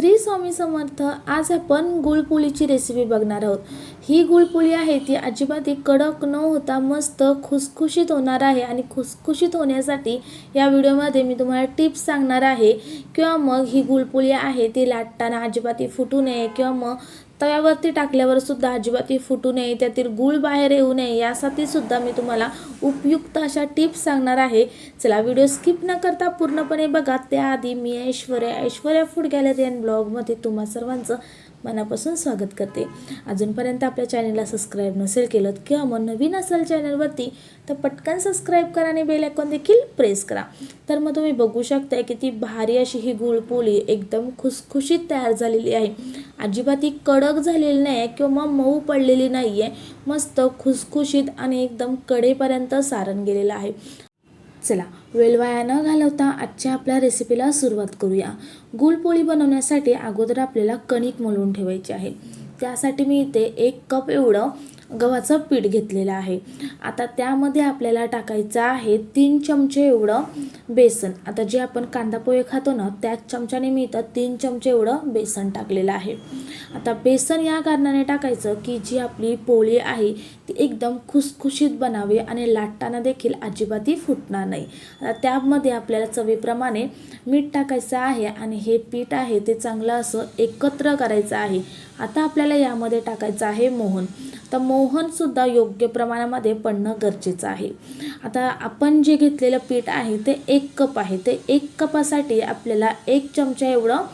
श्री स्वामी समर्थ आज आपण गुळपोळीची रेसिपी बघणार आहोत. ही गुळपोळी आहे ती अजिबात कडक न होता मस्त खुसखुशीत होणार आहे आणि खुसखुशीत होण्यासाठी या व्हिडिओमध्ये मी तुम्हाला टिप्स सांगणार आहे. किंवा मग ही गुळपोळी आहे ती लाटताना अजिबात फुटू नये किंवा मग तव्यावरती टाकल्यावर सुद्धा अजिबात फुटू नये त्यातील गूळ बाहेर येऊ नये यासाठी सुद्धा मी तुम्हाला उपयुक्त अशा टिप्स सांगणार आहे. चला व्हिडिओ स्किप न करता पूर्णपणे बघा. त्याआधी मी Aishwarya Aishwarya food gallery and ब्लॉगमध्ये तुम्हा सर्वांचं मनापासून स्वागत करते. अजूनपर्यंत आपल्या चॅनलला सबस्क्राईब नसेल केलं किंवा मग नवीन असेल चॅनलवरती तर पटकन सबस्क्राईब करा आणि बेल आयकॉन देखील प्रेस करा. तर मग तुम्ही बघू शकताय की ती भारी अशी ही गुळपोळी एकदम खुसखुशीत तयार झालेली आहे. अजिबात ही कडक झालेली नाही आहे किंवा मग मऊ पडलेली नाही आहे मस्त खुसखुशीत आणि एकदम कडेपर्यंत सारण गेलेलं आहे. चला वेळ वाया न घालवता आजच्या आपल्या रेसिपीला सुरुवात करूया. गुळपोळी बनवण्यासाठी अगोदर आपल्याला कणिक मळून ठेवायची आहे. त्यासाठी मी इथे एक कप एवढं गव्हाचं पीठ घेतलेलं आहे. आता त्यामध्ये आपल्याला टाकायचं आहे तीन चमचे एवढं बेसन. आता जे आपण कांदा पोहे खातो ना त्याच चमच्याने मी इथं तीन चमचे एवढं बेसन टाकलेलं आहे. आता बेसन या कारणाने टाकायचं की जी आपली पोळी आहे ती एकदम खुसखुशीत बनावी आणि लाटताना देखील अजिबातही फुटणार नाही. आता त्यामध्ये आपल्याला चवीप्रमाणे मीठ टाकायचं आहे आणि हे पीठ आहे ते चांगलं असं एकत्र करायचं आहे. आता आपल्याला यामध्ये टाकायचं आहे मोहन. तर मोहनसुद्धा योग्य प्रमाणामध्ये पडणं गरजेचं आहे. आता आपण जे घेतलेलं पीठ आहे ते एक कप आहे. ते एक कपासाठी आपल्याला एक चमचा एवढं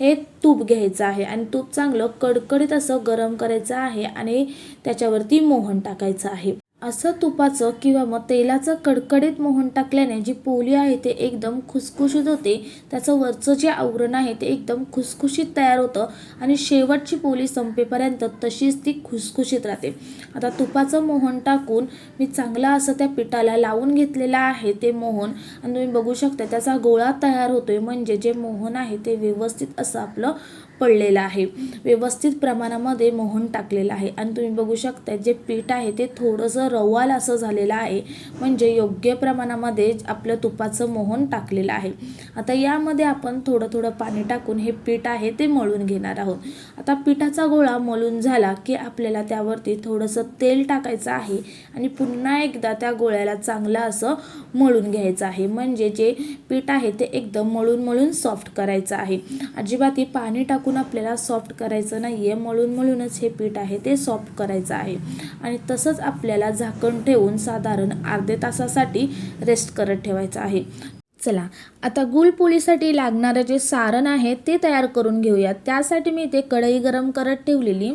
हे तूप घ्यायचं आहे आणि तूप चांगलं कडकडीत असं गरम करायचं आहे आणि त्याच्यावरती मोहन टाकायचं आहे. असं तुपाचं किंवा मग तेलाचं कडकडीत मोहन टाकल्याने जी पोली आहे ते एकदम खुसखुशीत होते. त्याचं वरचं जे आवरण आहे ते एकदम खुसखुशीत तयार होतं आणि शेवटची पोली संपेपर्यंत तशीच ती खुसखुशीत राहते. आता तुपाचं मोहन टाकून मी चांगला असं त्या पिठाला लावून घेतलेलं आहे ते मोहन. आणि तुम्ही बघू शकता त्याचा गोळा तयार होतोय. म्हणजे जे मोहन आहे ते व्यवस्थित असं आपलं पडलेलं आहे. व्यवस्थित प्रमाणामध्ये मोहन टाकलेलं आहे. आणि तुम्ही बघू शकता जे पीठ आहे ते थोडंसं रवाल असं झालेलं आहे. म्हणजे योग्य प्रमाणामध्ये आपलं तुपाचं मोहन टाकलेलं आहे. आता यामध्ये आपण थोडं थोडं पाणी टाकून हे पीठ आहे ते मळून घेणार आहोत. आता पिठाचा गोळा मळून झाला की आपल्याला त्यावरती थोडंसं तेल टाकायचं आहे आणि पुन्हा एकदा त्या गोळ्याला चांगलं असं मळून घ्यायचं आहे. म्हणजे जे पीठ आहे ते एकदम मळून मळून सॉफ्ट करायचं आहे. अजिबात पाणी टाकून टाकून आपल्याला सॉफ्ट करायचं नाही आहे मळून मळूनच हे पीठ आहे ते सॉफ्ट करायचं आहे. आणि तसंच आपल्याला झाकण ठेवून साधारण अर्धे तासासाठी रेस्ट करत ठेवायचं आहे. चला आता गुलपोळीसाठी लागणारं जे सारण आहे ते तयार करून घेऊया. त्यासाठी मी इथे कढई गरम करत ठेवलेली.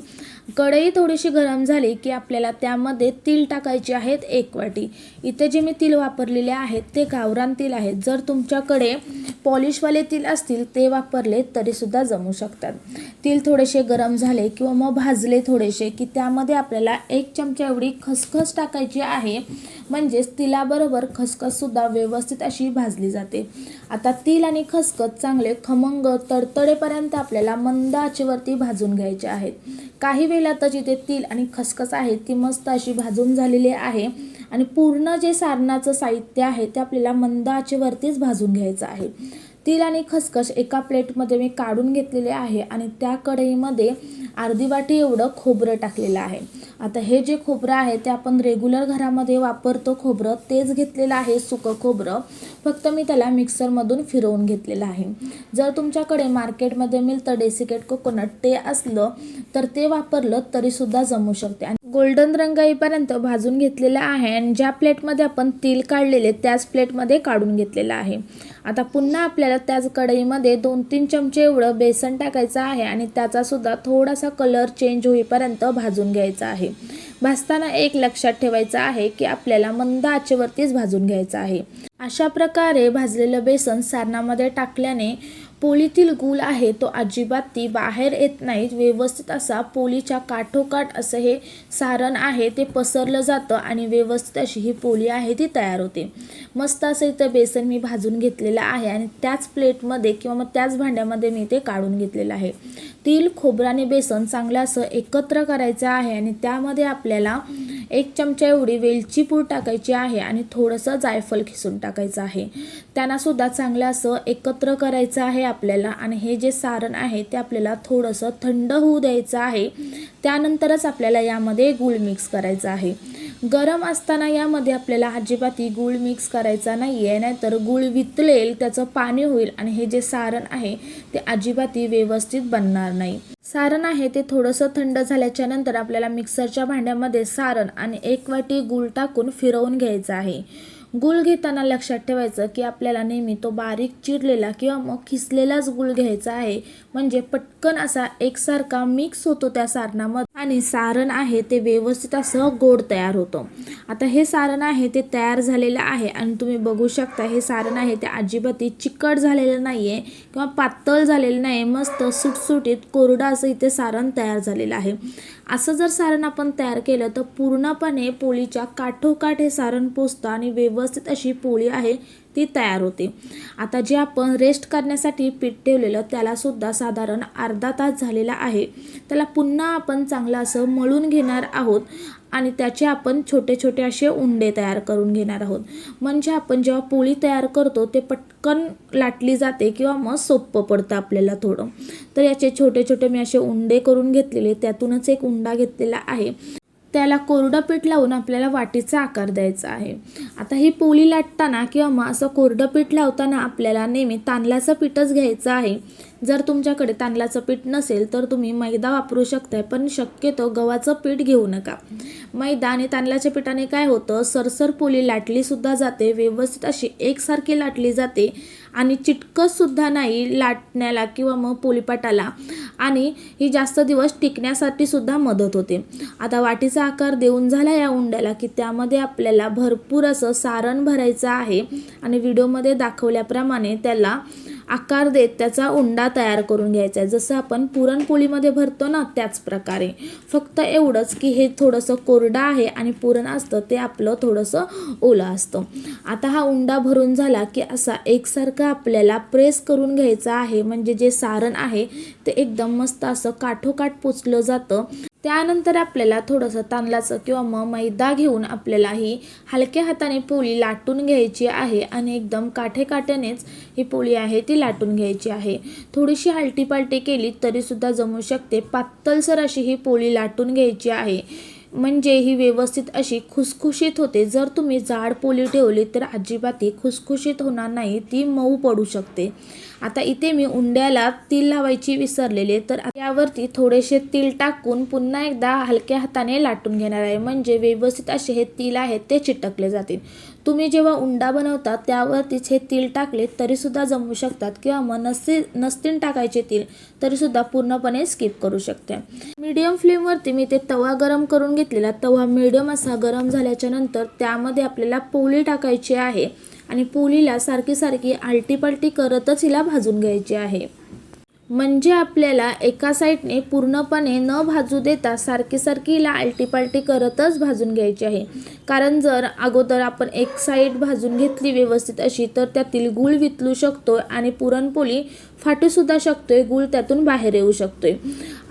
कढई थोडीशी गरम झाली की आपल्याला त्यामध्ये तीळ टाकायचे आहेत एक वाटी. इथे जे मी तीळ वापरलेले आहेत ते गावरान तीळ आहेत. जर तुमच्याकडे पॉलिशवाले तीळ असतील ते वापरले तरीसुद्धा जमू शकतात. तीळ थोडेसे गरम झाले किंवा मग भाजले थोडेसे की त्यामध्ये आपल्याला एक चमचा एवढी खसखस टाकायची आहे. म्हणजेच तिलाबरोबर खसखससुद्धा व्यवस्थित अशी भाजली जाते. आता तिल आणि खसखस चांगले खमंग तडतडेपर्यंत आपल्याला मंद आचेवरती भाजून घ्यायचे आहेत. काही वेळातच इथे तिल आणि खसखस आहे ती मस्त अशी भाजून झालेली आहे. आणि पूर्ण जे सारणाचं साहित्य आहे ते आपल्याला मंद आचेवरतीच भाजून घ्यायचं आहे. तिल आणि खसखस एका प्लेटमध्ये मी काढून घेतलेले आहे आणि त्या कढईमध्ये अर्धी वाटी एवढं खोबरं टाकलेलं आहे. आता हे जे खोबरं आहे ते आपण रेग्युलर घरामध्ये वापरतो खोबरं तेच घेतलेलं आहे सुकं खोबरं. फक्त मी त्याला मिक्सरमधून फिरवून घेतलेलं आहे. जर तुमच्याकडे मार्केटमध्ये मिळतं डेसिकेट कोकोनट ते असलं तर ते वापरलं तरीसुद्धा जमू शकते. आणि गोल्डन रंग येईपर्यंत भाजून घेतलेलं आहे आणि ज्या प्लेटमध्ये आपण तेल काढलेले त्याच प्लेटमध्ये काढून घेतलेलं आहे. आता पुन्हा आपल्याला त्याच कढईमध्ये दोन तीन चमचे एवढं बेसन टाकायचं आहे आणि त्याचासुद्धा थोडासा कलर चेंज होईपर्यंत भाजून घ्यायचा आहे. भाजताना एक लक्षात ठेवायचं आहे की आपल्याला मंद आचेवरतीच भाजून घ्यायचं आहे. अशा प्रकारे भाजलेलं बेसन सारणामध्ये टाकल्याने पोळीतील गुल आहे तो अजिबात ती बाहेर येत नाहीत. व्यवस्थित असा पोळीच्या काठोकाठ असं हे सारण आहे ते पसरलं जातं आणि व्यवस्थित अशी ही पोळी आहे ती तयार होते. मस्त असं इथं बेसन मी भाजून घेतलेलं आहे आणि त्याच प्लेटमध्ये किंवा मग त्याच भांड्यामध्ये मी ते काढून घेतलेलं आहे. तीळ खोबरं आणि बेसन चांगलं असं एकत्र करायचं आहे आणि त्यामध्ये आपल्याला एक चमचा एवढी वेलची पूड टाकायची आहे आणि थोडंसं जायफळ खिसून टाकायचं आहे. त्यांनासुद्धा चांगलं असं एकत्र करायचं आहे आपल्याला आणि हे जे सारण आहे ते आपल्याला थोडंसं थंड होऊ द्यायचं आहे. त्यानंतरच आपल्याला यामध्ये गूळ मिक्स करायचं आहे. गरम असताना यामध्ये आपल्याला अजिबातही गूळ मिक्स करायचा नाही आहे नाहीतर गूळ वितळेल त्याचं पाणी होईल आणि हे जे सारण आहे ते अजिबातही व्यवस्थित बनणार नाही. सारण आहे ते थोडंसं थंड झाल्याच्यानंतर आपल्याला मिक्सरच्या भांड्यामध्ये सारण आणि एक वाटी गूळ टाकून फिरवून घ्यायचं आहे. गुळ घेताना लक्षात ठेवायचं की आपल्याला नेहमी तो बारीक चिरलेला किंवा मग खिसलेलाच गूळ घ्यायचा आहे. म्हणजे पटकन असा एकसारखा मिक्स होतो त्या सारणामध्ये. आणि सारण आहे ते व्यवस्थित असं गोड तयार होतं. आता हे सारण आहे ते तयार झालेलं आहे आणि तुम्ही बघू शकता हे सारण आहे ते अजिबात चिकट झालेलं नाही आहे किंवा पातळ झालेलं नाही मस्त सुटसुटीत कोरडं असं इथे सारण तयार झालेलं आहे. असं जर सारण आपण तयार केलं तर पूर्णपणे पोळीच्या काठोकाठ हे सारण पोचतं आणि व्यवस्थित अशी पोळी आहे ती तयार होते. आता जे आपण रेस्ट करण्यासाठी पीठ ठेवलेलं त्यालासुद्धा साधारण अर्धा तास झालेला आहे. त्याला पुन्हा आपण चांगलं असं मळून घेणार आहोत. आणि त्याचे आपण छोटे छोटे असे उंडे तयार करून घेणार आहोत. म्हणजे आपण जेव्हा पोळी तयार करतो ते पटकन लाटली जाते किंवा मग सोपं पडतं आपल्याला थोडं. तर याचे छोटे छोटे मी असे उंडे करून घेतलेले त्यातूनच एक उंडा घेतलेला आहे. त्याला कोरडं पीठ लावून आपल्याला वाटीचा आकार द्यायचा आहे. आता ही पोळी लाटताना किंवा मग असं कोरडं पीठ लावताना आपल्याला नेहमी तांदळाचं पीठच घ्यायचं आहे. जर तुमच्याकडे तांदळाचं पीठ नसेल तर तुम्ही मैदा वापरू शकताय पण शक्यतो गव्हाचं पीठ घेऊ नका. मैदा आणि तांदळाच्या पिठाने काय होतं? सरसर पोली लाटलीसुद्धा जाते व्यवस्थित अशी एकसारखी लाटली जाते आणि चिटकंसुद्धा नाही लाटण्याला किंवा मग पोलीपाटाला आणि ही जास्त दिवस टिकण्यासाठी सुद्धा मदत होते. आता वाटीचा आकार देऊन झाला या उंड्याला की त्यामध्ये आपल्याला भरपूर असं सारण भरायचं आहे. आणि व्हिडिओमध्ये दाखवल्याप्रमाणे त्याला आकार देत त्याचा उंडा तयार करून घ्यायचा आहे. जसं आपण पुरणपोळीमध्ये भरतो ना त्याच प्रकारे. फक्त एवढंच की हे थोडंसं कोरडं आहे आणि पुरण असतं ते आपलं थोडंसं ओलं असतं. आता हा उंडा भरून झाला की असा एकसारखा आपल्याला प्रेस करून घ्यायचा आहे. म्हणजे जे सारण आहे ते एकदम मस्त असं काठोकाठ पोचलं जातं. त्यानंतर आपल्याला थोडंसं तांदळाचं किंवा मग मैदा घेऊन आपल्याला ही हलक्या हाताने पोळी लाटून घ्यायची आहे आणि एकदम काठेकाठ्यानेच ही पोळी आहे ती लाटून घ्यायची आहे. थोडीशी हलटीपालटी केली तरीसुद्धा जमू शकते. पातळसर अशी ही पोळी लाटून घ्यायची आहे. म्हणजे ही व्यवस्थित अशी खुसखुशीत होते. जर तुम्ही जाड पोली ठेवली तर अजिबात ही खुसखुशीत होणार नाही ती मऊ पडू शकते. आता इथे मी उंड्याला तील लावायची विसरलेले तर यावरती थोडेसे तिल टाकून पुन्हा एकदा हलक्या हाताने लाटून घेणार आहे. म्हणजे व्यवस्थित असे हे तील आहेत ते चिटकले जातील. तुम्ही जेव्हा उंडा बनवता त्यावर तिचे तील टाकले तरीसुद्धा जमू शकतात. किंवा मग नसते नसतील टाकायचे तील तरीसुद्धा पूर्णपणे स्किप करू शकते. मीडियम फ्लेमवरती मी ते तवा गरम करून घेतलेला तवा मीडियम असा गरम झाल्याच्यानंतर त्यामध्ये आपल्याला पोळी टाकायची आहे. आणि पोळीला सारखी सारखी आलटीपलटी करतच हिला भाजून घ्यायची आहे. म्हणजे आपल्याला एका साईडने पूर्णपणे न भाजू देता सारखी सारखी हिला आलटीपालटी करतच भाजून घ्यायची आहे. कारण जर अगोदर आपण एक साईड भाजून घेतली व्यवस्थित अशी तर त्यातील गूळ वितलू शकतो आणि पुरणपोळी फाटूसुद्धा शकतोय गूळ त्यातून बाहेर येऊ शकतोय.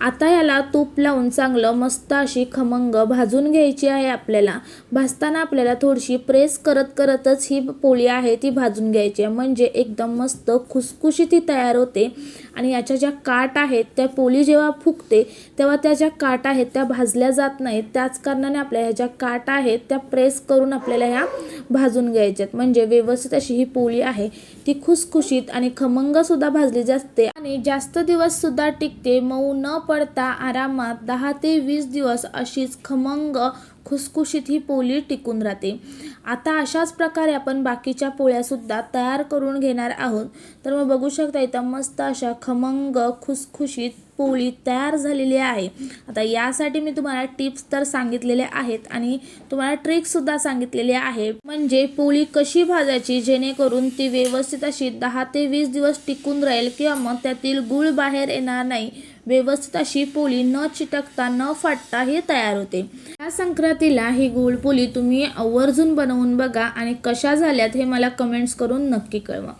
आता याला तूप लावून चांगलं मस्त अशी खमंग भाजून घ्यायची आहे आपल्याला. भाजताना आपल्याला थोडीशी प्रेस करत करतच ही पोळी आहे ती भाजून घ्यायची आहे. म्हणजे एकदम मस्त खुसखुशी ती तयार होते. आणि याच्या ज्या काट आहेत त्या पोळी जेव्हा फुगते तेव्हा त्या ज्या काट आहेत त्या भाजल्या जात नाहीत. त्याच कारणाने आपल्या ह्या ज्या काट आहेत त्या प्रेस करून आपल्याला ह्या भाजून घ्यायच्यात. म्हणजे व्यवस्थित अशी ही पोळी आहे. ती खुसखुशीत आणि खमंगसुद्धा भाजली जाते. आणि जास्त दिवस सुद्धा टिकते. मऊ न पडता आरामात दहा ते वीस दिवस अशीच खमंग खुसखुशीत ही पोळी टिकून राहते. आता अशाच प्रकारे आपण बाकीच्या पोळ्यासुद्धा तयार करून घेणार आहोत. तर मग बघू शकता इथं मस्त अशा खमंग खुसखुशीत पोळी तयार झालेली आहे. आता यासाठी मी तुम्हाला टिप्स तर सांगितलेले आहेत आणि तुम्हाला ट्रिकसुद्धा सांगितलेली आहे. म्हणजे पोळी कशी भाजायची? जेणेकरून ती व्यवस्थित अशी दहा ते वीस दिवस टिकून राहील किंवा मग त्यातील गूळ बाहेर येणार नाही. व्यवस्थित अशी पोळी न चिटकता न फाटता हे तयार होते. या संक्रांतीला ही गुळपोळी तुम्ही आवर्जून बनवून बघा आणि कशा झाल्यात हे मला कमेंट्स करून नक्की कळवा.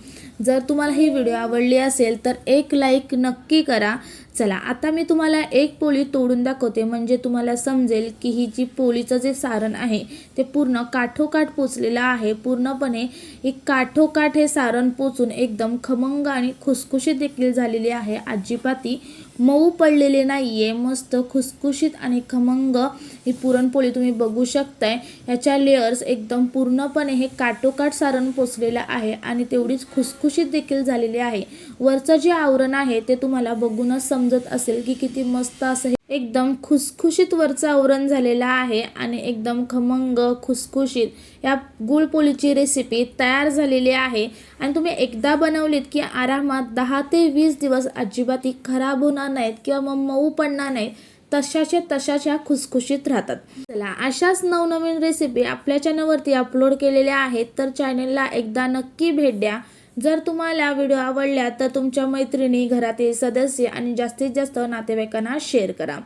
जर तुम्हाला ही व्हिडिओ आवडली असेल तर एक लाईक नक्की करा. चला आता मी तुम्हाला एक पोळी तोडून दाखवते. म्हणजे तुम्हाला समजेल की ही जी पोळीचं जे सारण आहे ते पूर्ण काठोकाठ पोचलेलं आहे. पूर्णपणे एक काठोकाठ हे सारण पोचून एकदम खमंग आणि खुसखुशीत देखील झालेली आहे. अजिबाती मऊ पडलेले नाही आहे मस्त खुसखुशीत आणि खमंग ही पुरणपोळी तुम्ही बघू शकताय. ह्याच्या लेअर्स एकदम पूर्णपणे हे काठोकाठ सारण पोचलेलं आहे आणि तेवढीच खुसखुशीत देखील झालेली आहे. वरचं जे आवरण आहे ते तुम्हाला बघूनच समजत असेल की किती मस्त असं हे एकदम खुसखुशीत वरचं आवरण झालेलं आहे आणि एकदम खमंग खुसखुशीत. या गुळपोळीची रेसिपी तयार झालेली आहे. आणि तुम्ही एकदा बनवलीत की आरामात दहा ते वीस दिवस अजिबात खराब होणार नाहीत किंवा मग मऊ पडणार नाहीत तशाच्या तशाच्या खुसखुशीत राहतात. चला अशाच नवनवीन रेसिपी आपल्या चॅनलवरती अपलोड केलेल्या आहेत तर चॅनलला एकदा नक्की भेट द्या. जर तुम्हाला व्हिडिओ आवडल्या तर तुमच्या मैत्रिणी घरातील सदस्य आणि जास्तीत जास्त नातेवाईकांना शेअर करा.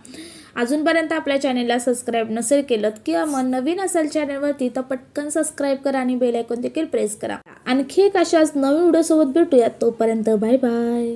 अजूनपर्यंत आपल्या चॅनलला सबस्क्राईब नसेल केलं किंवा मग नवीन असेल चॅनलवरती तर पटकन सबस्क्राईब करा आणि बेल आयकॉन देखील प्रेस करा. आणखी एक अशाच नवीन व्हिडिओसोबत भेटूया तोपर्यंत बाय बाय